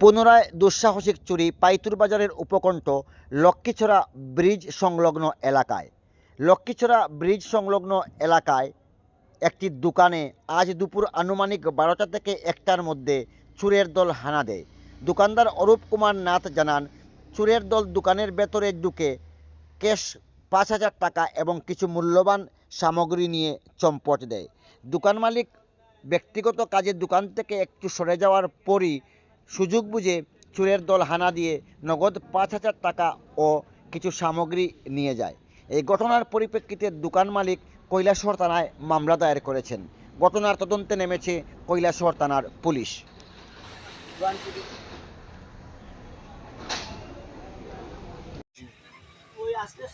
পুনরায় দুঃসাহসিক চুরি পাইতুর বাজারের উপকণ্ঠ লক্ষ্মীছড়া ব্রিজ সংলগ্ন এলাকায়। লক্ষ্মীছড়া ব্রিজ সংলগ্ন এলাকায় একটি দোকানে আজ দুপুর আনুমানিক বারোটা থেকে একটার মধ্যে চুরের দল হানা দেয়। দোকানদার অরূপ কুমার নাথ জানান, চুরের দল দোকানের ভেতরে ঢুকে ক্যাশ পাঁচ হাজার টাকা এবং কিছু মূল্যবান সামগ্রী নিয়ে চম্পট দেয়। দোকান মালিক ব্যক্তিগত কাজে দোকান থেকে একটু সরে যাওয়ার পরই সুযোগ বুঝে চোরের দল হানা দিয়ে নগদ পাঁচ হাজার টাকা ও কিছু সামগ্রী নিয়ে যায়। এই ঘটনার পরিপ্রেক্ষিতে দোকান মালিক কৈলাসহর থানায় মামলা দায়ের করেছেন। ঘটনার তদন্তে নেমেছে কৈলাসহর থানার পুলিশ।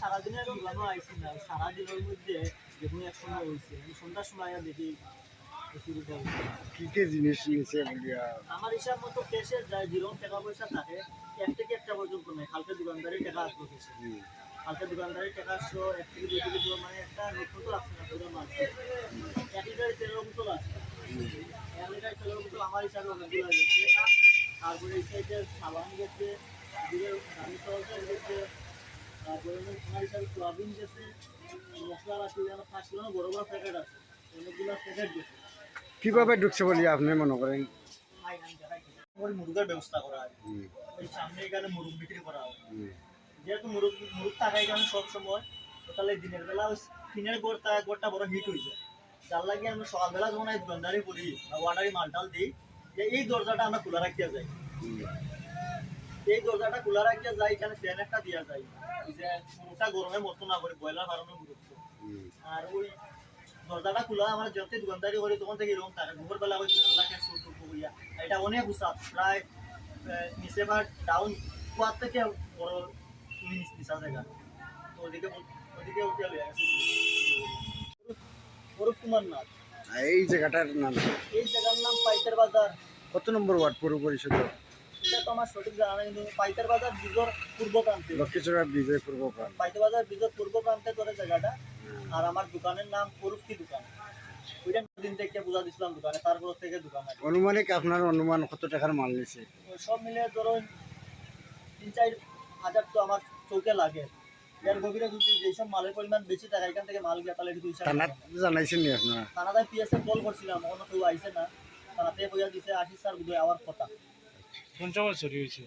সারাদিনের সারাদিনের মধ্যে দেখুন এক সময় হয়েছে। সন্ধ্যার সময় দেখি। কি কি জিনিস নিয়েছে বলিয়া? আমার হিসাব মতো কেসে যায় যেরকম টাকা পয়সা থাকে এক থেকে একটা পর্যন্ত নেই কালকে দোকানদারি টাকা আসবে হুম। কালকে দোকানদারি টাকা আসছো এক থেকে দুই থেকে দুটো মানে একটা নতুন তো লাগছে না পুরো মাছ এক লিটার তেলের মতো লাগছে এক লিটার তেলের মতো আমার হিসাবে অনেকগুলো গেছে তারপরে এই সাইডে সাবান গেছে এদিকে গাড়ি চলছে গেছে তারপরে আমার হিসাবে সোয়াবিন গেছে মশলা আছে যেন পাঁচ কিলো বড় বড় প্যাকেট আছে অনেকগুলো প্যাকেট গেছে। কীভাবে ঢুকছে বলিয়া আপনি মনে করেন? মুরগের ব্যবস্থা করা হয়। সামনে এখানে মুরগ বিক্রি করা হয়। যেহেতু মুরগ মুরগ থাকে এখানে সব তাহলে দিনের বেলা টিনের গোড়টা গোড়টা বড় হিট হয়েছে যার লাগে আমরা সকালবেলা যখন এই দোকানদারি করি বা ওয়াটারি মালটাল দিই যে এই দরজাটা আমরা খোলা রাখিয়া যাই। এই দরজাটা খোলা রাখিয়া যাই এখানে ফ্যান একটা দিয়া যায়। যে মুরগটা গরমে মতো না করে ব্রয়লার ফার্মে মুরগ আর ওই দরজাটা খোলা আমরা যতই দোকানদারি করি তখন থেকে এরকম থাকে। দুপুর বেলা ওই দরজাকে সুর টুকু হইয়া এটা অনেক উঁচা প্রায় নিচে বা ডাউন কুয়ার থেকে বড় নিচা জায়গা। তো ওদিকে ওদিকে উঠে অরূপ কুমার নাথ। এই জায়গাটার নাম এই জায়গার নাম পাইতের বাজার। কত নম্বর ওয়ার্ড পৌর পরিষদ? এটা তো আমার সঠিক জানা নেই। কিন্তু পাইতের বাজার বিজর পূর্ব প্রান্তে। লক্ষ্মীচড়া বিজয় পূর্ব প্রাণ পাইতে বাজার বিজর পূর্ব প্রান্তে ধরে জায়গাটা। আর আমার দোকানের নাম অরূপকি দোকান। ওইটা দিন থেকে বোঝা দিছিলাম দোকানে তারপর থেকে দোকান আছে। অনুমানিক আপনার অনুমান কত টাকার মাল নিছে? সব মিলে ধরুন তিন চার হাজার তো আমার চৌকে লাগে। এর গভীরে যদি যেসব মালের পরিমাণ বেশি থাকে এখান থেকে মাল গিয়া তাহলে একটু হিসাব থানাত জানাইছেন নি আপনারা? থানাতে পিএসএ কল করছিলাম এখনও কেউ আইসে না। থানাতে বইয়া দিছে আশিস স্যার বুধ আওয়ার কথা। পঞ্চাশ বছর হয়েছে